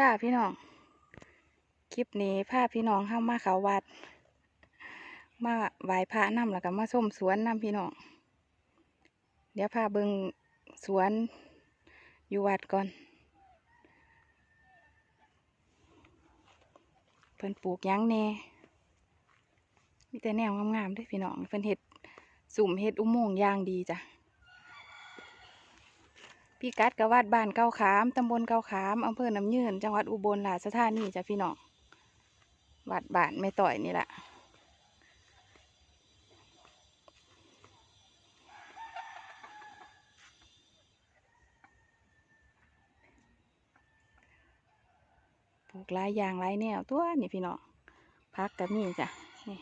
จ้าพี่น้อง คลิปนี้พาพี่น้องเข้ามาเขาวัด มาไหว้พระนำแล้วก็มาส้มสวนนำพี่น้อง เดี๋ยวพาเบิงสวนอยู่วัดก่อน เพิ่นปลูกยังแน่มีแต่แนวงามๆด้วยพี่น้องเพิ่นเฮ็ดสุ่มเฮ็ดอุโมงค์ยางดีจ้ะ พี่กัดกวัดบ้านเก้าขามตำบลเก้าขามอำเภอน้ำยืน จังหวัดอุบลราชธานีจ้ะพี่น้องวัดบ้านไม่ต่อยนี่แหละปลูกหลายอย่างหลายแนวตัวนี่พี่น้องพักกับมีจ้ะนี่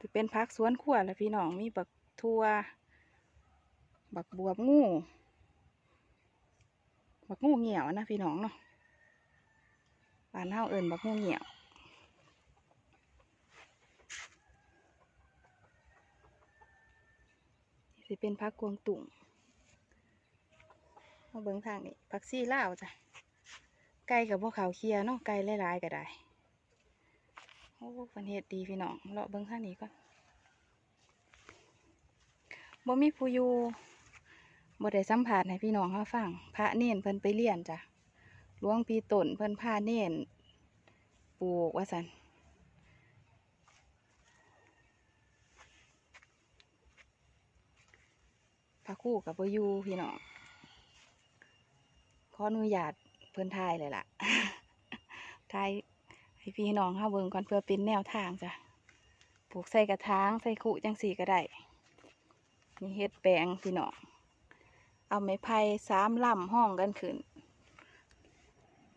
จะเป็นพักสวนครัวแหละพี่น้องมีบักทั่ว บักบวบงู บักงูเหี่ยวนะพี่น้องเนาะบ้านเฮาเอิญบักงูเหี่ยว สิเป็นพักกวงตุ่งมาเบิ้งทางนี้พักซี่ล่าวจ้ะ ไก่กับพวกเขาเคียร์เนาะ ไก่หลายๆก็ได้ โอ้ฟันเฮ็ดดีพี่น้อง เลาะเบิ้งทางนี้ก่อนบ่มีผู้อยู่ บ่ได้สัมผัสให้พี่น้องเขาฟัง พระเน่นเพิ่นไปเรียนจ้ะหลวงพี่ต้นเพิ่นพาเน่นปลูกว่าสันพระคู่กับบ่อยู่พี่น้องขออนุญาตเพิ่นทายเลยล่ะทายให้พี่น้องเฮาเบิ่งก่อนเพื่อเป็นแนวทางจ้ะปลูกใส่กระถางใส่คุจังสีก็ได้มีเฮ็ดแปลงพี่น้อง เอาไม้ไผ่สามลำห้องกันขึ้น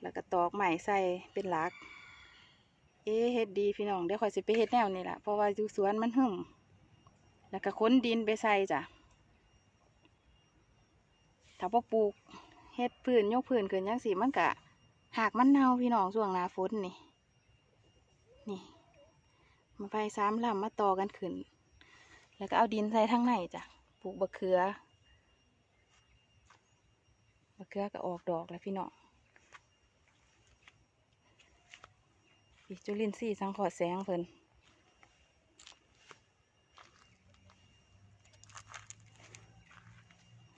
แล้วก็ตอกไม้ใส่เป็นหลัก เอ๊ะเฮ็ดดีพี่น้องเดี๋ยวคอยสิไปเฮ็ดแนวนี่แหละเพราะว่าอยู่สวนมันหึมแล้วก็ค้นดินไปใส่จ้ะถ้าพอปลูกเฮ็ดพื้นยกพื้นขึ้นยังสีมันกะหากมันเน่าพี่น้องช่วงหนาฝนนี่ นี่มาไผ่สามลำมาต่อกันขึ้น แล้วก็เอาดินใส่ทั้งในจ้ะปลูกบะเขือ มะเขือก็ออกดอกแล้วพี่น้องอีจุลินทรีย์สังขอดแสงเพิ่น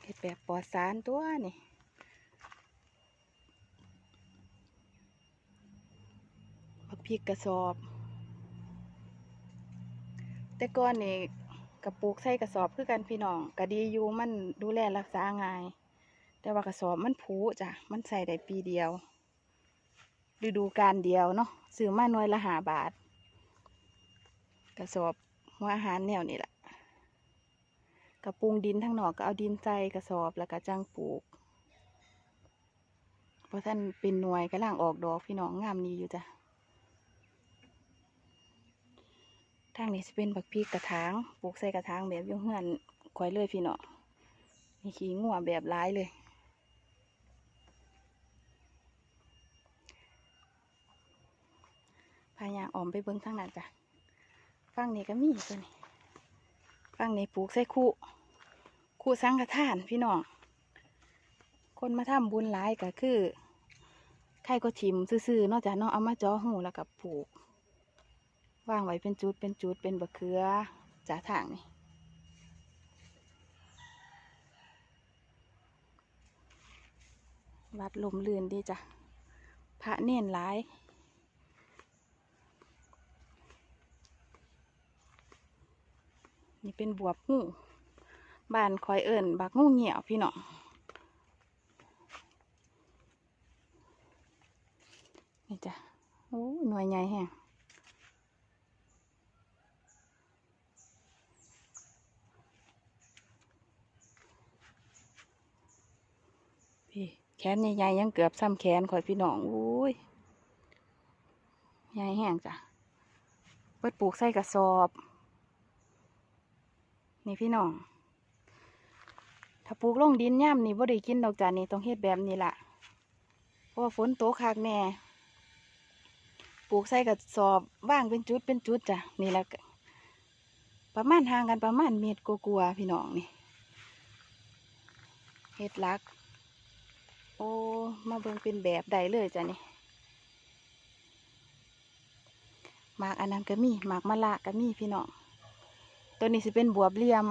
เฮ็ดแบบปลอดสารตัวนี่บักพริกกระสอบ แต่ก่อนนี่กระปลูกใส่กระสอบคือกันพี่น้องก็ดีอยู่มันดูแลรักษาง่าย แต่ว่ากระสอบมันผุจ้ะ มันใส่ได้ปีเดียว ฤดูกาลเดียวเนาะซื้อมาหน่วยละหาบาท กระสอบหัวอาหารแนวนี่แหละกระปรุงดินทั้งหนอกก็เอาดินใส่กระสอบแล้วก็จ้างปลูกเพราะท่านเป็นหน่วยกำลังออกดอกพี่น้องงามดีอยู่จ้ะทางนี้จะเป็นบักพริกกระถางปลูกใส่กระถางแบบยุ่งเฮือนควายเลยพี่น้องมีขี้งัวแบบร้ายเลย พายางออมไปเบิ้งทางนั้นจ้ะฟังนี้ก็มีตัวนี้ฟังนี้ปลูกใส่คู่คู่สังฆทานพี่น้องคนมาทำบุญหลายก็คือใครก็ทิมซื่อๆนอกจากเนาะเอามาจ่อหูแล้วก็ปลูกวางไว้เป็นจุดเป็นจุดเป็นบะเขือจ่าทางนี่วัดลมลื่นดีจ้ะพระเน่นหลาย นี่เป็นบวบงูบ้านคอยเอิญบักงูเหี่ยวพี่น้องนี่จ้ะโอ้หน่วยใหญ่แฮงพี่แขนใหญ่ๆยังเกือบซ้ำแขนข่อยพี่น้องอุ้ยใหญ่แห้งจ้ะเปิดปลูกใส่กระสอบ นี่พี่น้อง ถ้าปลูกลงดินย่ำนี่บ่ได้กินดอกจ้ะนี่ต้องเฮ็ดแบบนี้ล่ะ เพราะว่าฝนตกคักแน่ ปลูกใส่กระสอบว่างเป็นจุดเป็นจุดจ้ะ นี่แหละประมาณห่างกันประมาณเมตรกลัวๆพี่น้องนี่เฮ็ดลัก โอ้ มาเบิ่งเป็นแบบใดเลยจ้ะนี่หมากอันนั้นก็มีหมากมะละก็มีพี่น้อง ตัวนี้สิเป็นบวบเหลี่ยม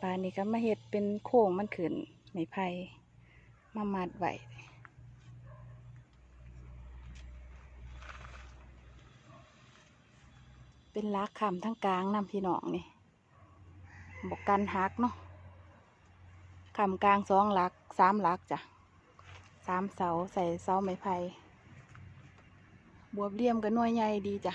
ปลานี่ก็มาเห็ดเป็นโค้งมันขึ้นไม้ไผ่มามัดไว้เป็นลักคำทั้งกลางนำพี่น้องนี่บอกกันฮักเนาะคำกลางสองหลักสามหลักจ้ะสามเสาใส่เสาไม้ไผ่ บวบเลี่ยมก็หน่วยใหญ่ดีจ้ะ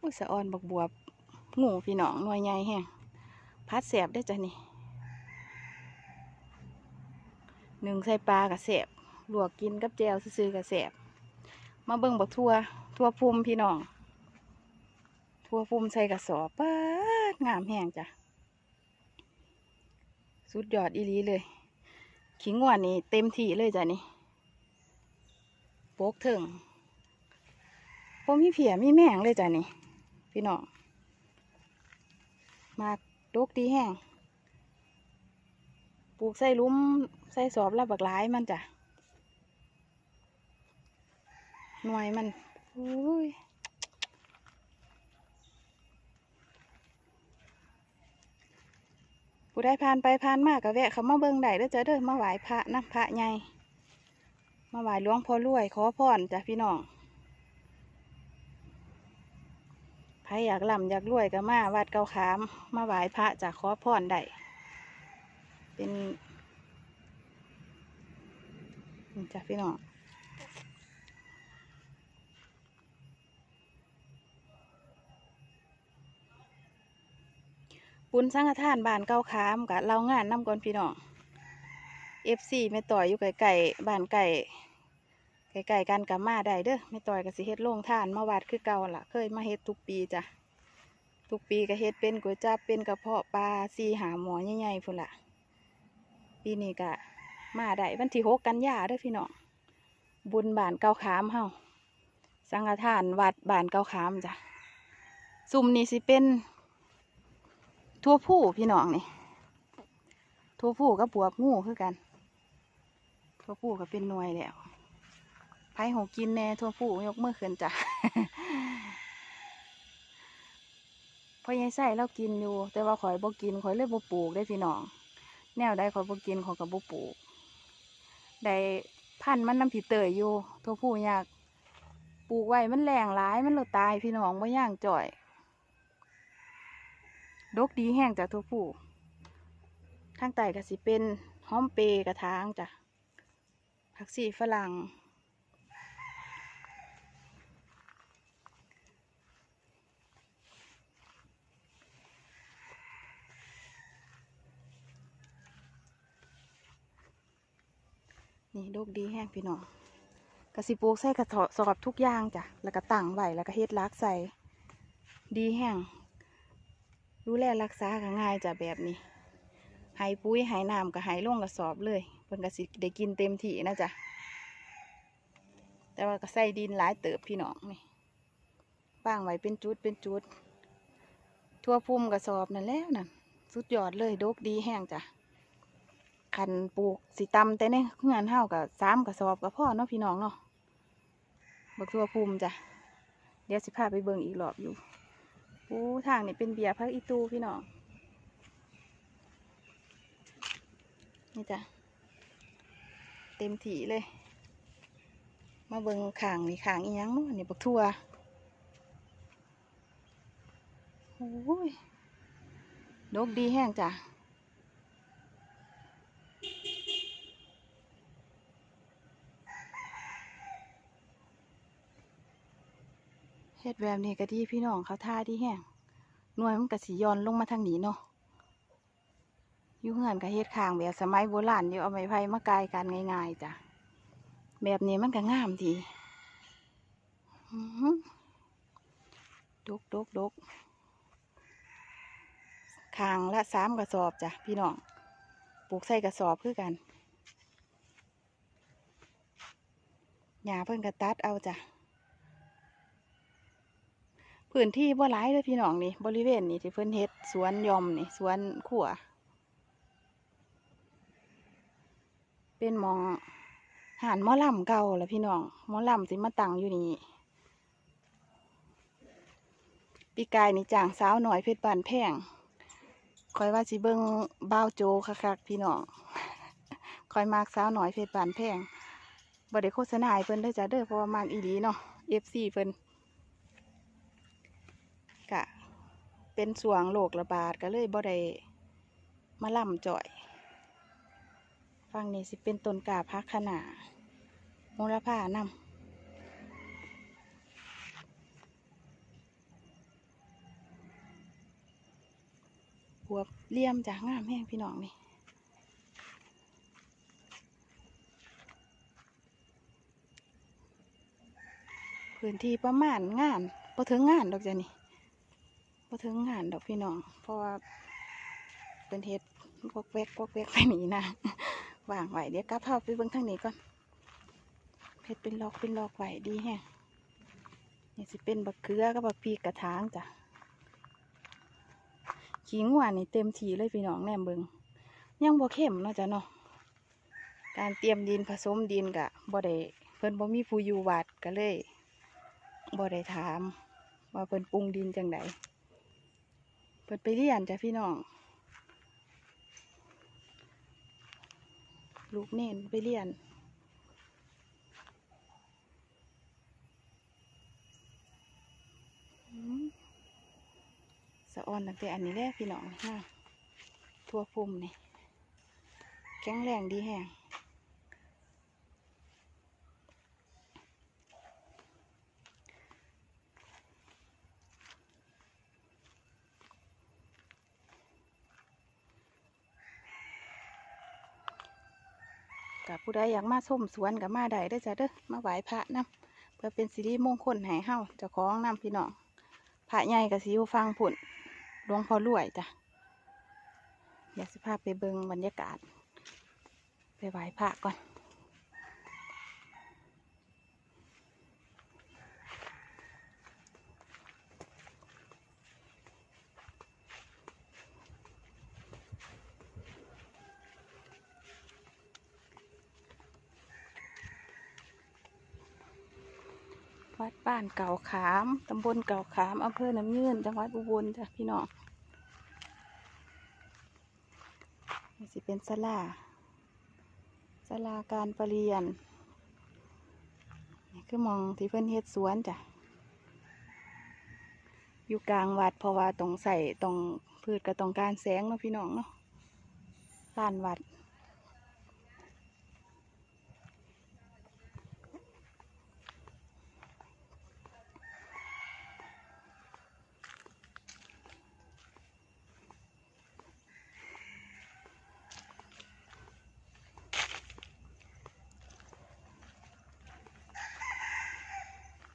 อุ้ยสะออนบักบวบงูพี่น้องหน่วยใหญ่แห้งพัดแสบได้จ้ะนี่หนึ่งใส่ปลากับแสบลวกกินกับแจวซื้อกับแสบมาเบิ่งบักทั่วทั่วภูมิพี่น้องทั่วภูมิใส่กระสอบป้าดงามแห้งจ้ะ สุดยอดอีลีเลย ขิงหวานนี่เต็มที่เลยจ้ะนี่โปกถึงพมีเผียมีแมงเลยจ้ะนี่ พี่น้อง มาดกดีแห้ง ปลูกใส่ลุ้มใส่สอบแล้วบักหลายมันจ้ะหน่วยมัน อุ้ย ผู้ได้ผ่านไปผ่านมากก็แวะเขามาเบิ่งได้เด้อจ้ะเด้อมาไหว้พระนะพระใหญ่มาไหว้หลวงพ่อรวย ขอพรจ้ะพี่น้องใครอยากล่ำอยากรวยก็มาวัดเกาขาม มาไหว้พระจากขอพรได้เป็นจ้ะพี่น้อง ปุญสังฆทานบ้านเกาขามกะเล่างานนำก่อนพี่น้องเอฟซีไม่ต่อยอยู่ไกลๆบ้านไก่ไกลๆกันกับมาได้เด้อไม่ต่อยกับสิเฮ็ดโล่งท่านมาวัดคือเก่าล่ะ เคยมาเฮ็ดทุกปีจ้ะทุกปีก็เฮ็ดเป็นก๋วยจับเป็นกระเพาะปลาซีหาหมอใหญ่ๆพุ่นละปีนี้ก็มาได้วันที่หกกันยาเด้อพี่น้องบุญบานเก้าขามเฮาสังฆทานวัดบานเก้าขามจ้ะซุ่มนี่สิเป็น ทั่วผู้พี่น้องนี่ทั่วผู้กับบวบงูคือกันทั่วผู้ก็เป็นหน่วยแล้วไผหกกินแน่ทั่วผู้ยกมือขึ้นจ้ะพอยายใส่เรากินอยู่ แต่ว่าข่อยบ่กินข่อยเลยบ่ปลูกได้พี่น้อง แนวใดข่อยบ่กินข่อยก็บ่ปลูกได้พันมันน้ำผีเตยอยู่ตัวผู้อยากปลูกไว้มันแรงหลายมันหลดตายพี่น้องบ่ย่างจ่อย ดกดีแห้งจากตัวผู้ข้างใต้ก็สิเป็นหอมเปกระถางจ้ะผักชีฝรั่งนี่ดกดีแห้งพี่น้องกระสิปลูกใส่กระสอบทุกอย่างจ้ะ แล้วก็ตั้งไว้แล้วก็เฮ็ดลักใส่ดีแห้ง ดูแลรักษาก็ง่ายจ้ะแบบนี้ให้ปุ๋ยให้น้ำก็ให้ลงกระสอบเลยเพิ่นก็สิได้กินเต็มที่นะจ๊ะแต่ว่าก็ใส่ดินหลายเติบพี่น้องนี่บ้างไว้เป็นจุดเป็นจุด ทั่วพุ่มกระสอบนั่นแล้วนั่นสุดยอดเลยดกดีแห้งจ้ะคันปลูกสีตำแต่ในเงื่อนเฮากับสามกับสอบกับพ่อเนาะพี่น้องเนาะบักทั่วภูมิจ้ะเดี๋ยวสิพาไปเบิ่งอีกรอบอยู่ อ้ทางนี่เป็นเบียร์พักอีตูพี่น้อง นี่จ้ะ เต็มถีเลย มาเบิงข่างนี่ข่างอีหยังเนาะนี่บักทั่วโอ้ยดกดีแห้งจ้ะ เฮ็ดแบบนี้ก็ดีพี่น้องเขาท่าดีแห้งหน่วยมันก็สิย้อนลงมาทางนี้เนาะอยู่เฮือนก็เฮ็ดข้างแบบสมัยโบราณอยู่เอาไม้ไผ่มากายกันง่ายๆจ้ะแบบนี้มันก็งามดีดกดกดกข้างละสามกระสอบจ้ะพี่น้องปลูกใส่กระสอบคือกันหญ้าเพิ่นก็ตัดเอาจ้ะ พื้นที่บ่หลายเลยพี่น้องนี่บริเวณนี่ที่เพิ่นเฮ็ดสวนยอมนี่สวนขั่วเป็นมองหานมอลำเก่าแหละพี่น้องมอลำสิมาตั้งอยู่นี่ปีกายนี่จ้างสาวหน่อยเพชรบานแพงคอยว่าสิเบิ่งบ้าวโจคักๆพี่น้องคอยมากสาวหน่อยเพชรบานแพงบ่ได้โฆษณาเพิ่นเด้จ้าเด้อเพราะว่ามากอีหลีเนาะ FC เพิ่นกะ เป็นสวงโรคระบาดก็เลยบ่ได้มาล่ำจ่อยฟังนี่สิเป็นต้นกาพักขนามูลค่านำบวเลี่ยมจากงามแห้งพี่น้องนี่พื้นที่ประมาณงานพอถึงงานดอกจ้ะนี่ พอถึงงานดอกพี่น้อง เพราะว่าเป็นเฮ็ดพวกแวกพวกแวกไปหนีนะวางไว้เดี๋ยวกลับเข้าไปเบิ่งทางนี้ก่อนเฮ็ดเป็นลอกเป็นลอกไว้ดีแฮะนี่สิเป็นบักเขือกับบักพีกกระถางจ้ะขิงหวานนี่เต็มทีเลยพี่น้องแนมเบิงยังบ่เข้มเนาะจ้ะเนาะการเตรียมดินผสมดินกะบ่ได้เพิ่นบ่มีผู้อยู่วัดก็เลยบ่ได้ถาม ว่าเพิ่นปรุงดินจังได เพิ่นไปเรียนจ้ะพี่น้อง ลูกเน่นไปเรียนอืมสะออนตั้งแต่อันนี้แหละพี่น้องนะทั่วพุ่มนี่แข็งแรงดีแฮง ผู้ใดอยากมาส้มสวนกับมาใด้ได้จ้ะเด้อมาไหว้พระนํเพื่อเป็นสิริมงคลให้เฮาเจ้าของนํพี่น้องพระใหญ่กับสิวฟังผุ่นหลวงพ่อรวยจ้ะอยากสิภาไปเบิงบรรยากาศ ไปไหว้พระก่อน บ้านเก่าขามตำบลเก่าขามอำเภอน้ำยืนจังหวัดอุบลจ้ะพี่น้องนี่สิเป็นศาลาศาลาการประเรียนนี่คือมองที่เพิ่อนเฮ็ดสวนจ้ะอยู่กลางวัดเพราะว่าต้องใส่ต้องพืชก็ต้องการแสงเนาะพี่น้องเนาะลานวัด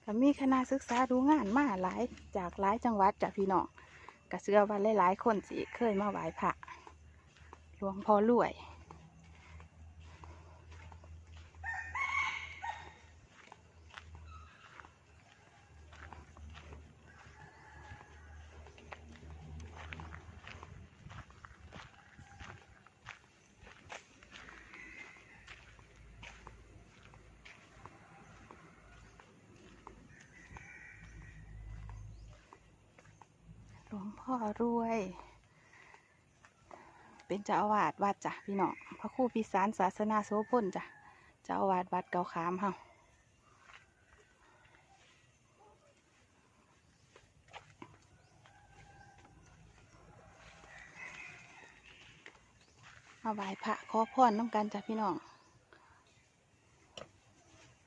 ก็มีคณะศึกษาดูงานมาหลายจากหลายจังหวัดจากพี่น้องกระเสือว่าหลายๆคนสิเคยมาไหว้พระหลวงพ่อรวย พ่อรวย เป็นเจ้าอาวาสวัดจ้ะพี่น้องพระครูพิสารศาสนาโสพลจ้ะเจ้าอาวาสวัดเก่าขามเฮามาไหว้พระขอพรน้ำกันจ้ะพี่น้อง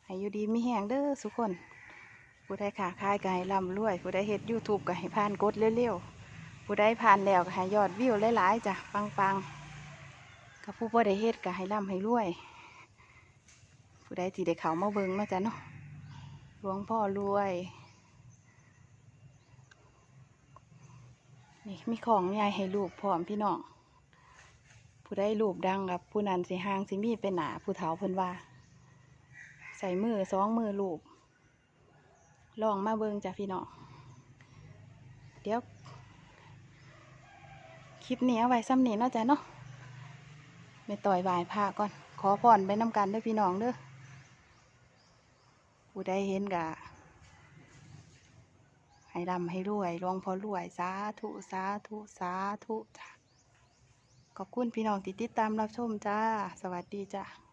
ให้อยู่ดีมีแหงเด้อสุกคน ผู้ใดขาขายก็ให้ร่ำรวย ผู้ใดเฮ็ดยูทูบก็ให้ผ่านกดเร็วๆ ผู้ใดผ่านแล้วก็ให้ยอดวิวหลายๆจ้ะปังๆกับผู้บ่ได้เฮ็ดก็ให้ร่ำให้รวย ผู้ใดที่ได้เขามาเบิ่งเนาจ้ะเนาะหลวงพ่อรวยนี่มีของใหญ่ให้ลูกพร้อมพี่น้องผู้ใดรูปดังกับผู้นั้นสิห่างสิมีเป็นหนาผู้เฒ่าเพิ่นว่า ใส่มือสองมือลูบลองมาเบิ่งจ้ะพี่น้องเดี๋ยว ลิปนี้เอาไว้ซ้ำนี้เนาะจ้ะเนาะไม่ต่อยบายพาก่อน ขอพรไปน้ำกันด้วยพี่น้องเด้อผู้ใดเห็นกะให้ร่ำให้รวยหลวงพ่อรวย สาธุ สาธุ สาธุจ้ะขอบคุณพี่น้องที่ติดตามรับชมจ้า สวัสดีจ้า